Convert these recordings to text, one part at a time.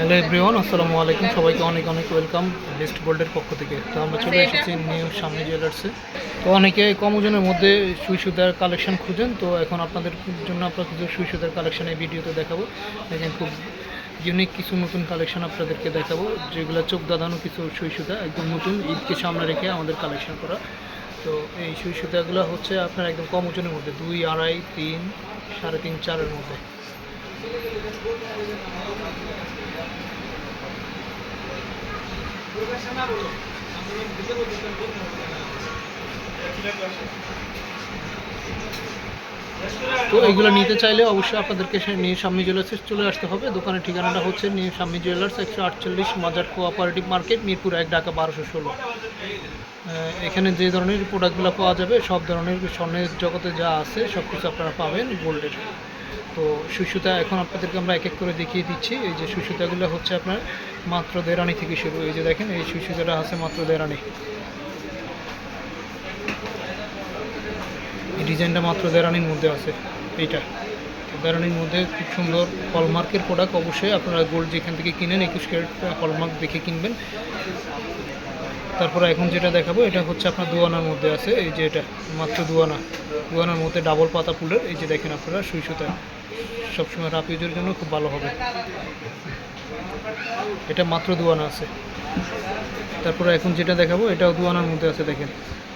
Hello everyone আসসালামু আলাইকুম। সবাইকে অনেক অনেক ওয়েলকাম বেস্ট গোল্ডের পক্ষ থেকে। তো আমরা চলে এসেছি নিউ সামনে জুয়েলার্সে তো অনেকে কম ওজনের মধ্যে সুই সুতার কালেকশন খুঁজেন। তো এখন আপনাদের জন্য আপনার কিছু সুই সুতার কালেকশন এই ভিডিওতে দেখাবো। দেখেন খুব ইউনিক কিছু নতুন কালেকশন আপনাদেরকে দেখাবো। যেগুলো চোখ দাদানো কিছু সুই সুতা, একদম নতুন ঈদকে সামনে রেখে আমাদের কালেকশন করা। তো এই সুই সুতাগুলো হচ্ছে আপনার একদম কম ওজনের মধ্যে, দুই, আড়াই, তিন, সাড়ে তিন, চারের মধ্যে। তো এগুলো নিতে চাইলে অবশ্যই আপনাদেরকে সে নিউ সামনি জুয়েলার্সে চলে আসতে হবে। দোকানের ঠিকানাটা হচ্ছে নিউ সামনি জুয়েলার্স, একশো আটচল্লিশ মাজার কোঅপারেটিভ মার্কেট, মিরপুর এক, ঢাকা বারোশো ষোলো। এখানে যে ধরনের প্রোডাক্টগুলো পাওয়া যাবে, সব ধরনের স্বর্ণের জগতে যা আছে সব কিছু আপনারা পাবেন গোল্ডের তো সুসুতা এখন আপনাদেরকে আমরা এক এক করে দেখিয়ে দিচ্ছি। এই যে সুসুতাগুলো হচ্ছে আপনার মাত্র দেড়ানি থেকে শুরু। এই যে দেখেন, এই সুসুতাটা আছে মাত্র দেড়ানি। এই ডিজাইনটা মাত্র দেড়ানির মধ্যে আছে, এইটা। তো দেড়ানির মধ্যে খুব সুন্দর হলমার্কের প্রোডাক্ট অবশ্যই আপনারা গোল্ড যেখান থেকে কিনেন, একুশ ক্যারেট হলমার্ক দেখে কিনবেন। তারপরে এখন যেটা দেখাবো, এটা হচ্ছে আপনার দুয়ানার মধ্যে আছে, এই যে এটা মাত্র দুয়ানা। দুয়ানার মধ্যে ডাবল পাতা ফুলের, এই যে দেখেন আপনারা, সুই সুতা। সবসময় ইউজের জন্য খুব ভালো হবে। এটা মাত্র দুয়ানা আছে। তারপরে এখন যেটা দেখাবো, এটাও দুয়ানার মধ্যে আছে, দেখেন।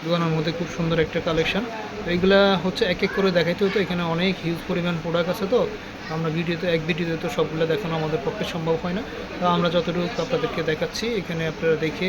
দুয়ানার মধ্যে খুব সুন্দর একটা কালেকশন। এইগুলা হচ্ছে এক এক করে দেখাইতে হতো এখানে অনেক হিউজ পরিমাণ প্রোডাক্ট আছে তো। আমরা ভিডিওতে, এক ভিডিওতে তো সবগুলো দেখানো আমাদের পক্ষে সম্ভব হয় না। তো আমরা যতটুকু আপনাদেরকে দেখাচ্ছি, এখানে আপনারা দেখে